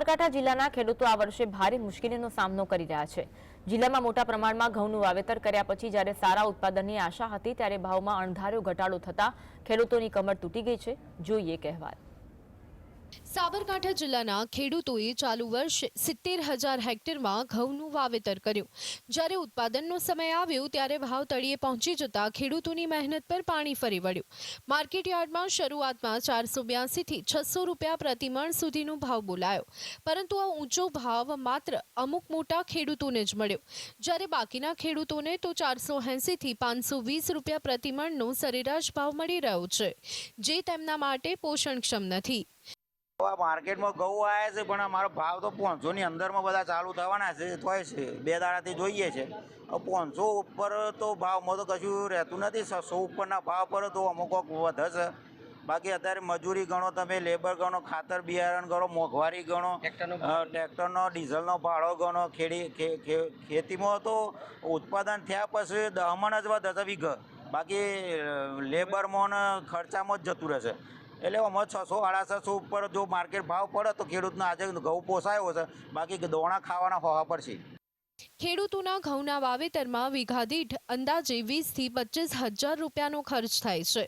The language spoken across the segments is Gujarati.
સાબરકાંઠા જિલ્લાના ખેડૂતો આ વર્ષે ભારે મુશ્કેલીનો સામનો કરી રહ્યા છે. જિલ્લામાં મોટા પ્રમાણમાં ઘઉંનું વાવેતર કર્યા પછી જ્યારે સારા ઉત્પાદનની આશા હતી, ત્યારે ભાવમાં અણધાર્યો ઘટાડો થતા ખેડૂતોની કમર તૂટી ગઈ છે. જોઈએ કહેવાય સાબરકાંઠા જિલ્લાના ખેડૂતોએ ચાલુ વર્ષે સિત્તેર હજાર હેક્ટરમાં ઘઉંનું વાવેતર કર્યું. જ્યારે ઉત્પાદનનો સમય આવ્યો ત્યારે ભાવ તળિયે પહોંચી જતા ખેડૂતોની મહેનત પર પાણી ફરી વળ્યું. માર્કેટ યાર્ડમાં શરૂઆતમાં ચારસો બ્યાસીથી છસો રૂપિયા પ્રતિમણ સુધીનો ભાવ બોલાયો. પરંતુ આ ઊંચો ભાવ માત્ર અમુક મોટા ખેડૂતોને જ મળ્યો. જ્યારે બાકીના ખેડૂતોને તો ચારસો એંસીથી પાંચસો વીસ રૂપિયા પ્રતિમણનો સરેરાશ ભાવ મળી રહ્યો છે, જે તેમના માટે પોષણક્ષમ નથી. આ માર્કેટમાં ઘઉં આવ્યા છે પણ અમારો ભાવ તો પાંચસોની અંદરમાં બધા ચાલુ થવાના છે તોય છે. બે દાડાથી જોઈએ છે. પાંચસો ઉપર તો ભાવમાં તો કશું રહેતું નથી. છસો ઉપરના ભાવ પર તો અમુક વધશે બાકી અત્યારે મજૂરી ગણો તમે લેબર ગણો ખાતર બિયારણ ગણો મોંઘવારી ગણો ટ્રેક્ટરનો ડીઝલનો ભાડો ગણો ખેડી ખેતીમાં તો ઉત્પાદન થયા પછી દહમણ જ વધશે વીઘ. બાકી લેબરમાં ખર્ચામાં જ જતું રહેશે એટલે આમાં છસો સાડા છસો ઉપર જો માર્કેટ ભાવ પડે તો ખેડૂતને આજે ઘઉં પોસાયો છે બાકી દોણા ખાવાના હોવા પડશે. ખેડૂતોના ઘઉંના વાવેતરમાં વીઘા દીઠ અંદાજે વીસથી પચીસ હજાર રૂપિયાનો ખર્ચ થાય છે.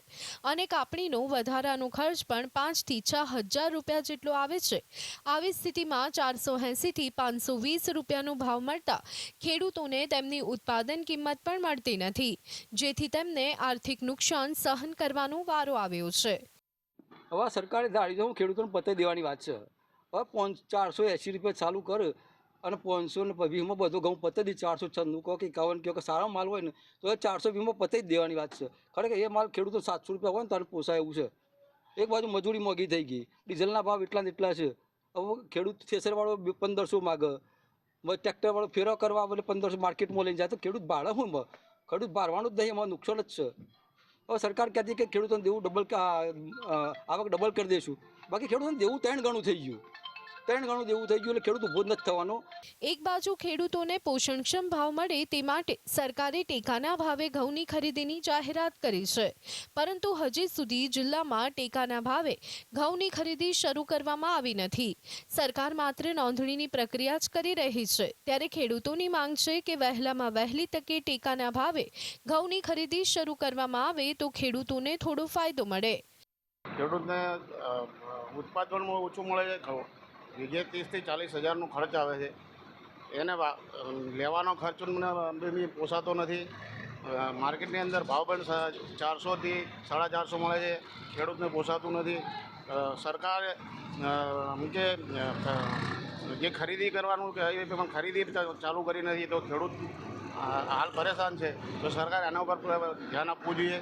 અને કાપણીનો વધારાનો ખર્ચ પણ પાંચથી છ હજાર રૂપિયા જેટલો આવે છે. આવી સ્થિતિમાં ચારસો એંસીથી પાંચસો વીસ રૂપિયાનો ભાવ મળતા ખેડૂતોને તેમની ઉત્પાદન કિંમત પણ મળતી નથી. જેથી તેમને આર્થિક નુકસાન સહન કરવાનો વારો આવ્યો છે. હવે સરકારે ધારી તો હું ખેડૂતોને પતાવી દેવાની વાત છે. હવે પાંચ, ચારસો એંસી રૂપિયા ચાલુ કર અને પાંચસો ને વીમાં બધો ઘઉં પતાવી દે, ચારસો છન્નું કહો કે એકાવન કહો કે સારો માલ હોય ને, તો એ ચારસો વીમાં પતાવી દેવાની વાત છે. ખરેખર એ માલ ખેડૂતો સાતસો રૂપિયા હોય ને, તારે પોસાય એવું છે. એક બાજુ મજૂરી મોંઘી થઈ ગઈ, ડીઝલના ભાવ એટલા ને એટલા છે. હવે ખેડૂત થેસરવાળો પંદરસો માગે. ટ્રેક્ટરવાળો ફેરો કરવા એટલે પંદરસો માર્કેટમાં લઈને જાય તો ખેડૂત ભાડે હું ખેડૂત ભારવાનું જ નહીં, એમાં નુકસાન જ છે. હવે સરકાર કહેતી કે ખેડૂતોને દેવું ડબલ આવક ડબલ કરી દઈશું બાકી ખેડૂતોને દેવું ત્રણ ગણું થઈ ગયું. ત્રણ ગણું દેવું થઈ ગયું એટલે ખેડૂત ઊભો નથી થવાનો. એક બાજુ ખેડૂતોને પોષણક્ષમ ભાવ મળે તે માટે સરકારે ટેકાના ભાવે ઘઉંની ખરીદીની જાહેરાત કરી છે. પરંતુ હજી સુધી જિલ્લામાં ટેકાના ભાવે ઘઉંની ખરીદી શરૂ કરવામાં આવી નથી. સરકાર માત્ર નોંધણીની પ્રક્રિયા જ કરી રહી છે. ત્યારે ખેડૂતોની માંગ છે કે વહેલામાં વહેલી તકે ટેકાના ભાવે ઘઉંની ખરીદી શરૂ કરવામાં આવે તો ખેડૂતોને થોડો ફાયદો મળે. ખેડૂતને ઉત્પાદનમાં ઓછું મળે છે ઘઉં. વીઘે ત્રીસથી ચાલીસ હજારનો ખર્ચ આવે છે. એને લેવાનો ખર્ચ મને પોસાતો નથી. માર્કેટની અંદર ભાવ પણ ચારસોથી સાડા ચારસો મળે છે. ખેડૂતને પોસાતું નથી. સરકારે સરકાર કે જે ખરીદી કરવાનું કે એ પણ ખરીદી ચાલુ કરી નથી તો ખેડૂત હાલ પરેશાન છે. તો સરકાર એના ઉપર ધ્યાન આપવું જોઈએ.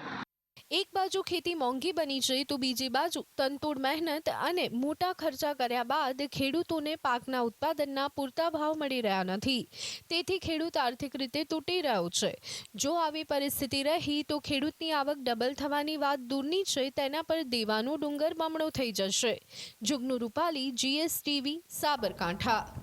એક બાજુ ખેતી મોંઘી બની છે તો બીજી બાજુ તનતોડ મહેનત અને મોટા ખર્ચા કર્યા બાદ ખેડૂતોને પાકના ઉત્પાદનના પૂરતા ભાવ મળી રહ્યા નથી. તેથી ખેડૂત આર્થિક રીતે તૂટી રહ્યો છે. જો આવી પરિસ્થિતિ રહી તો ખેડૂતની આવક ડબલ થવાની વાત દૂરની છે, તેના પર દેવાનો ડુંગર બમણો થઈ જશે. જુગનુ રૂપાલી, જીએસટીવી, સાબરકાંઠા.